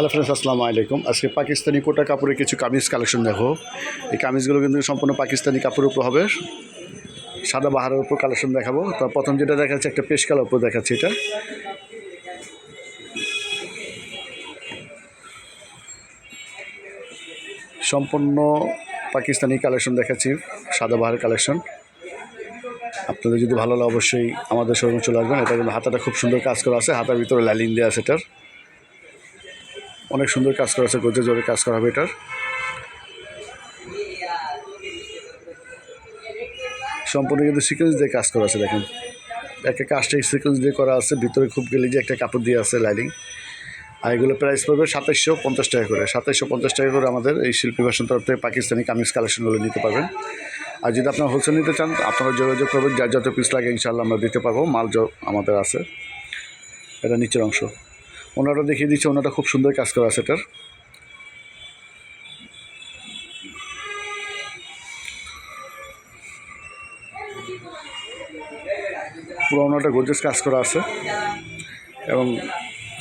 Hello friends আসসালামু আলাইকুম। আজকে পাকিস্তানি কোটা কাপড়ের কিছু কামিজ কালেকশন দেখো। এই কামিজগুলো কিন্তু সম্পূর্ণ পাকিস্তানি কাপড়ের উপর হবে। সাদা বাহারের উপর কালেকশন দেখাবো। তার প্রথম যেটা দেখাচ্ছে, একটা পেশ কালার উপর দেখাচ্ছে এটা। সম্পূর্ণ পাকিস্তানি কালেকশন দেখাচ্ছি, সাদা বাহারের কালেকশন আপনাদের যদি ভালো লাগে, অবশ্যই আমাদের শোরুমে চলে আসবেন। এটা কিন্তু হাতাটা খুব সুন্দর কাজ করা আছে। হাতার ভিতরে লাইলিং দেওয়া আছে এটার। অনেক সুন্দর কাজ করা আছে গোজে জোরে কাজ করা হবে এটার। সম্পূর্ণ কিন্তু সিকোয়েন্স দিয়ে কাজ করা আছে, দেখেন। একটা কাজটা সিকোয়েন্স দিয়ে করা আছে, ভিতরে খুব গেলে যে একটা কাপড় দিয়ে আছে লাইনিং আর এগুলো প্রাইস পড়বে সাতাইশশো পঞ্চাশ টাকা করে। সাতাইশশো পঞ্চাশ টাকা করে আমাদের এই শিল্পী ভাষণ তরফ থেকে পাকিস্তানি কামিজ কালেকশনগুলো নিতে পারবেন। আর যদি আপনারা হোলসেল নিতে চান, আপনারা যোগাযোগ করবেন, যার যত পিস লাগে ইনশাল্লাহ আমরা দিতে পারব, মাল আমাদের আছে। এটা নিচের অংশ। ওনাটা দেখিয়ে দিচ্ছে ওনাটা খুব সুন্দর কাজ করা আছে এটার। পুরো ওনাটা গোর্জেস কাজ করা আছে। এবং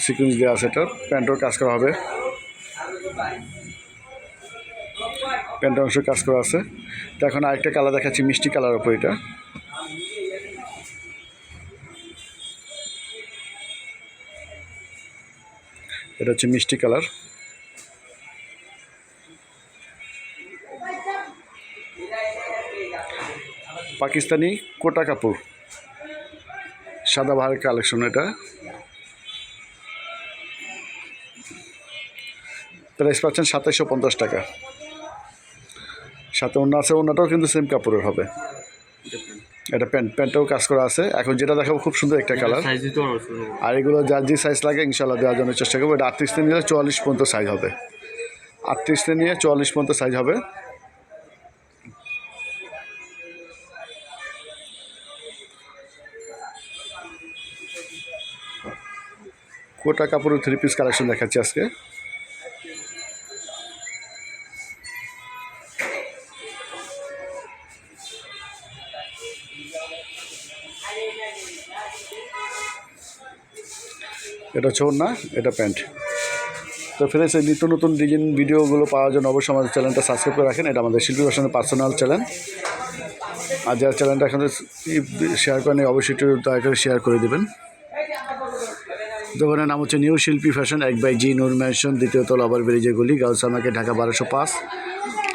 সিকুয়েন্স দেওয়া আছে এটার। প্যান্টের কাজ করা হবে। প্যান্টের অংশ কাজ করা আছে। তো এখন আরেকটা কালার দেখাচ্ছি, মিষ্টি কালার ওপর এটা। এটা হচ্ছে মিষ্টি কালার। পাকিস্তানি কোটা কাপড়। সাদা বাহারের কালেকশন এটা। প্রাইস পাচ্ছেন সাতাইশশো পঞ্চাশ টাকা। সাথে অন্য আছে অন্যটাও কিন্তু সেম কাপড়ের হবে। এটা প্যান্ট প্যান্টটাও কাজ করা আছে। এখন যেটা দেখাবো খুব সুন্দর একটা কালার আর এগুলো যার যে সাইজ লাগে ইনশাল্লাহ দেওয়ার জন্য চেষ্টা করব। এটা আটত্রিশ থেকে নিলে চুয়াল্লিশ পর্যন্ত সাইজ হবে। আটত্রিশ থেকে নিয়ে চুয়াল্লিশ পর্যন্ত সাইজ হবে। কোটা কাপড়ের থ্রি পিস কালেকশন দেখাচ্ছি আজকে। এটা হচ্ছে না, এটা প্যান্ট। তো ফ্রেন্ডস এই নিত্য নতুন ডিজাইন ভিডিওগুলো পাওয়ার জন্য অবশ্যই আমাদের চ্যানেলটা সাবস্ক্রাইব করে রাখেন। এটা আমাদের শিল্পী ভাষণের পার্সোনাল চ্যানেল আর যারা চ্যানেলটা এখন শেয়ার করেন অবশ্যই একটু দয়া করে শেয়ার করে দেবেন। দোকানের নাম হচ্ছে নিউ শিল্পী ফ্যাশন এক বাই জি, নূর ম্যানশন দ্বিতীয় তলা আবার ব্রিজে গলি গাউসা মার্কেট ঢাকা বারোশো পাঁচ।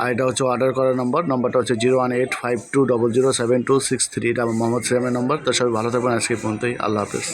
আর এটা হচ্ছে অর্ডার করার নম্বর নম্বরটা হচ্ছে zero one eight five two double zero seven two six three এটা আমার মোহাম্মদ সিয়ামের নম্বর তো সবাই ভালো থাকবেন, আজকে পর্যন্তই। আল্লাহ হাফেজ।